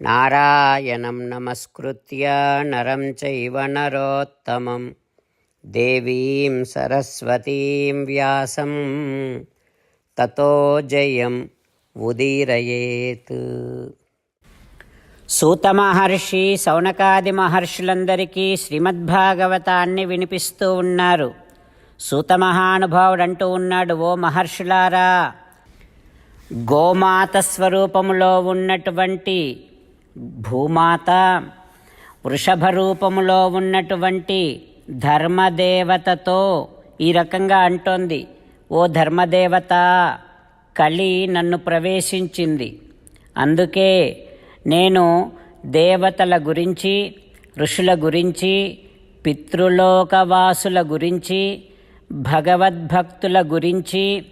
నారాయణం నమస్కృత్య నరం చైవ నరోత్తమం దేవీం సరస్వతీం వ్యాసం తతో జయం ఉదీరయేత్ సూత మహర్షి సౌనకాది మహర్షులందరికీ శ్రీమద్భాగవతాన్ని వినిపిస్తూ ఉన్నారు। సూత మహానుభావుడు అంటూ ఉన్నాడు ఓ మహర్షులారా గోమాత స్వరూపములో ఉన్నటువంటి భూమాత వృషభ రూపములో ఉన్నటువంటి ధర్మదేవతతో ఈ రకంగా అంటోంది. ఓ ధర్మదేవత కలి నన్ను ప్రవేశించింది. అందుకే నేను దేవతల గురించి ఋషుల గురించి పితృలోకవాసుల గురించి భగవద్భక్తుల గురించి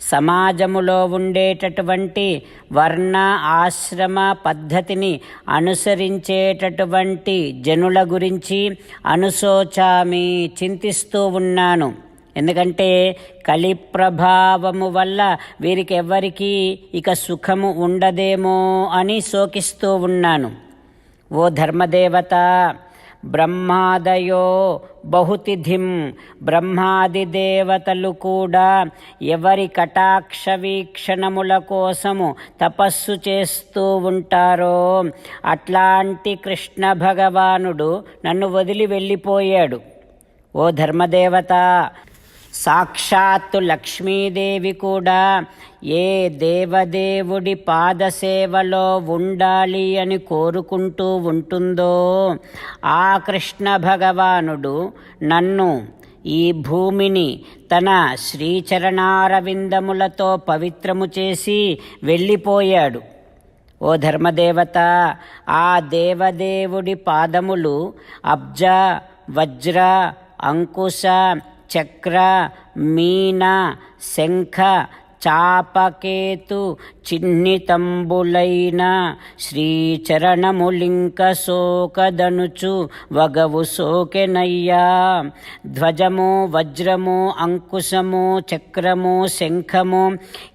సమాజములో ఉండేటటువంటి వర్ణ ఆశ్రమ పద్ధతిని అనుసరించేటటువంటి జనుల గురించి అనుశోచామి చింతిస్తూ ఉన్నాను. ఎందుకంటే కలి ప్రభావము వల్ల వీరికి ఎవ్వరికీ ఇక సుఖము ఉండదేమో అని శోకిస్తూ ఉన్నాను. ఓ ధర్మదేవత బ్రహ్మాదయో బహుతిథిం బ్రహ్మాది దేవతలు కూడా ఎవరి కటాక్ష వీక్షణముల కోసము తపస్సు చేస్తూ ఉంటారో అట్లాంటి కృష్ణ భగవానుడు నన్ను వదిలి వెళ్ళిపోయాడు. ఓ ధర్మదేవత సాక్షాత్తు లక్ష్మీదేవి కూడా ఏ దేవదేవుడి పాదసేవలో ఉండాలి అని కోరుకుంటూ ఉంటుందో ఆ కృష్ణ భగవానుడు నన్ను ఈ భూమిని తన శ్రీచరణారవిందములతో పవిత్రము చేసి వెళ్ళిపోయాడు. ఓ ధర్మదేవత ఆ దేవదేవుడి పాదములు అబ్జ వజ్ర అంకుశ చక్ర మీన శంఖ చాపకేతు చిన్నితంబులైన శ్రీచరణములింక శోకదనుచు వగవు సోకెనయ్యా ధ్వజము వజ్రము అంకుశము చక్రము శంఖము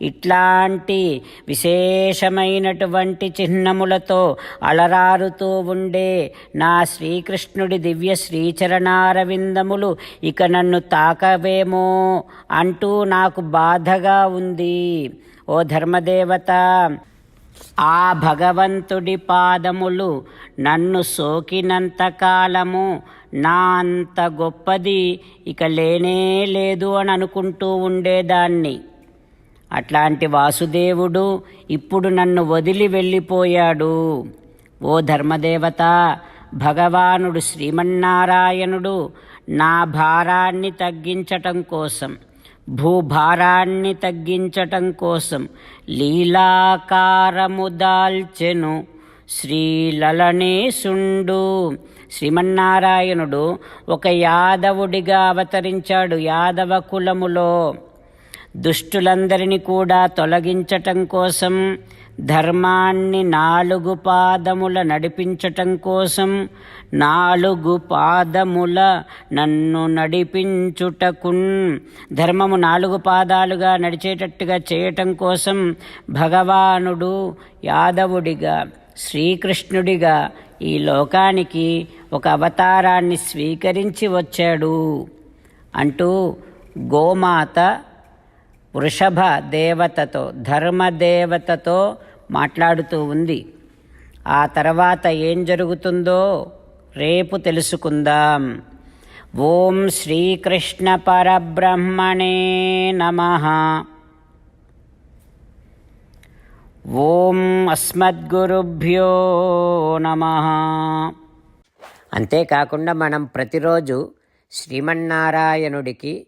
ఇట్లాంటి విశేషమైనటువంటి చిహ్నములతో అలరారుతూ ఉండే నా శ్రీకృష్ణుడి దివ్య శ్రీచరణారవిందములు ఇక నన్ను తాకవేమో అంటూ నాకు బాధగా ఉంది. ఓ ధర్మదేవత ఆ భగవంతుడి పాదములు నన్ను సోకినంత కాలము నా అంత గొప్పది ఇక లేనే లేదు అని అనుకుంటూ ఉండేదాన్ని. అట్లాంటి వాసుదేవుడు ఇప్పుడు నన్ను వదిలి వెళ్ళిపోయాడు. ఓ ధర్మదేవత భగవానుడు శ్రీమన్నారాయణుడు నా భారాన్ని తగ్గించటం కోసం భూభారాన్ని తగ్గించటం కోసం లీలాకారము దాల్చెను శ్రీలలనేసుండు శ్రీమన్నారాయణుడు ఒక యాదవుడిగా అవతరించాడు యాదవ కులములో. దుష్టులందరినీ కూడా తొలగించటం కోసం ధర్మాన్ని నాలుగు పాదముల నడిపించటం కోసం నాలుగు పాదముల నన్ను నడిపించుటకున్. ధర్మము నాలుగు పాదాలుగా నడిచేటట్టుగా చేయటం కోసం భగవానుడు యాదవుడిగా శ్రీకృష్ణుడిగా ఈ లోకానికి ఒక అవతారాన్ని స్వీకరించి వచ్చాడు. అంటూ గోమాత వృషభ దేవతతో ధర్మదేవతతో మాట్లాడుతూ ఉంది. ఆ తర్వాత ఏం జరుగుతుందో రేపు తెలుసుకుందాం. ఓం శ్రీకృష్ణ పరబ్రహ్మణే నమ. ఓం అస్మద్గురుభ్యో నమ. అంతేకాకుండా మనం ప్రతిరోజు శ్రీమన్నారాయణుడికి